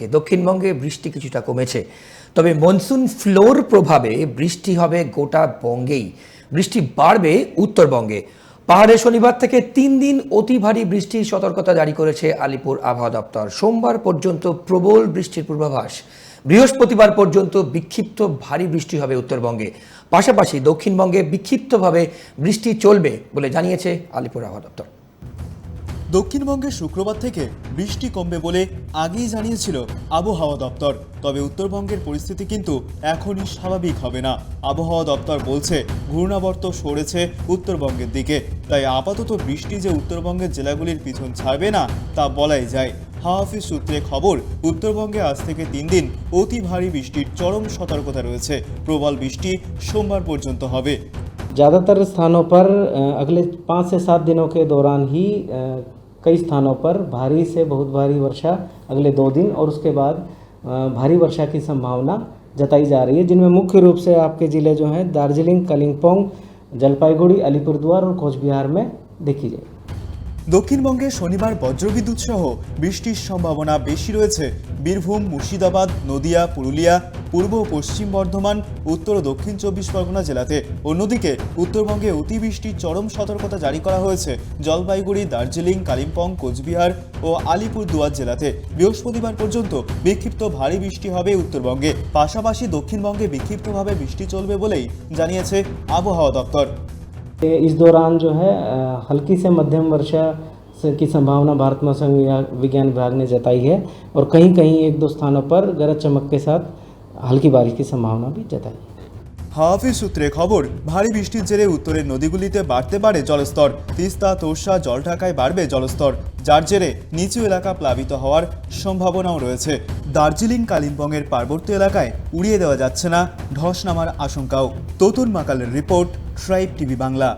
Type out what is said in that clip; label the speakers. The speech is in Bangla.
Speaker 1: দক্ষিণবঙ্গে বৃষ্টি কিছুটা কমেছে। তবে মনসুন ফ্লোর প্রভাবে বৃষ্টি হবে গোটা বঙ্গেই। বৃষ্টি বাড়বে উত্তরবঙ্গে। পাহাড়ে শনিবার থেকে তিন দিন অতি ভারী বৃষ্টির সতর্কতা জারি করেছে আলিপুর আবহাওয়া দপ্তর। সোমবার পর্যন্ত প্রবল বৃষ্টির পূর্বাভাস। বৃহস্পতিবার পর্যন্ত বিক্ষিপ্ত ভারী বৃষ্টি হবে উত্তরবঙ্গে। পাশাপাশি দক্ষিণবঙ্গে বিক্ষিপ্তভাবে বৃষ্টি চলবে বলে জানিয়েছে আলিপুর আবহাওয়া দপ্তর।
Speaker 2: দক্ষিণবঙ্গে শুক্রবার থেকে বৃষ্টি কমবে বলে আগেই জানিয়েছিল আবহাওয়া দপ্তর। তবে উত্তরবঙ্গের পরিস্থিতি কিন্তু এখনই স্বাভাবিক হবে না। আবহাওয়া দপ্তর বলছে, ঘূর্ণাবর্ত সরেছে উত্তরবঙ্গের দিকে। তাই আপাতত বৃষ্টি যে উত্তরবঙ্গের জেলাগুলির পিছন ছাড়বে না, তা বলাই যায়। হাওয়া অফিস সূত্রে খবর, উত্তরবঙ্গে আজ থেকে তিন দিন অতি ভারী বৃষ্টির চরম সতর্কতা রয়েছে। প্রবল বৃষ্টি সোমবার পর্যন্ত হবে।
Speaker 3: ज़्यादातर स्थानों पर अगले पाँच से सात दिनों के दौरान ही कई स्थानों पर भारी से बहुत भारी वर्षा अगले दो दिन और उसके बाद भारी वर्षा की संभावना जताई जा रही है, जिनमें मुख्य रूप से आपके ज़िले जो हैं दार्जिलिंग कलिम्पोंग जलपाईगुड़ी, अलीपुरद्वार और कोचबिहार में देखी जाएगी।
Speaker 2: দক্ষিণবঙ্গে শনিবার বজ্রবিদ্যুৎ সহ বৃষ্টির সম্ভাবনা বেশি রয়েছে। বীরভূম, মুর্শিদাবাদ, নদিয়া, পুরুলিয়া, পূর্ব পশ্চিম বর্ধমান, উত্তর ও দক্ষিণ চব্বিশ পরগনা জেলাতে অন্যদিকে উত্তরবঙ্গে অতিবৃষ্টির চরম সতর্কতা জারি করা হয়েছে। জলপাইগুড়ি, দার্জিলিং, কালিম্পং, কোচবিহার ও আলিপুরদুয়ার জেলাতে বৃহস্পতিবার পর্যন্ত বিক্ষিপ্ত ভারী বৃষ্টি হবে উত্তরবঙ্গে। পাশাপাশি দক্ষিণবঙ্গে বিক্ষিপ্তভাবে বৃষ্টি চলবে বলেই জানিয়েছে আবহাওয়া দপ্তর।
Speaker 3: इस दौरान जो है अ, हल्की से मध्यम वर्षा से की संभावना भारत मौसम विभाग- विज्ञान विभाग ने जताई है और कहीं कहीं एक दो स्थानों पर गरज चमक के साथ हल्की बारिश की संभावना भी जताई है
Speaker 2: হাওয়াফিজ সূত্রে খবর ভারী বৃষ্টির জেরে উত্তরের নদীগুলিতে বাড়তে পারে জলস্তর তিস্তা তোর্ষা জলঢাকায় বাড়বে জলস্তর যার জেরে নিচু এলাকা প্লাবিত হওয়ার সম্ভাবনাও রয়েছে দার্জিলিং কালিম্পংয়ের পার্বত্য এলাকায় উড়িয়ে দেওয়া যাচ্ছে না ধস নামার আশঙ্কাও ততুন মাকালের রিপোর্ট ট্রাইব টিভি বাংলা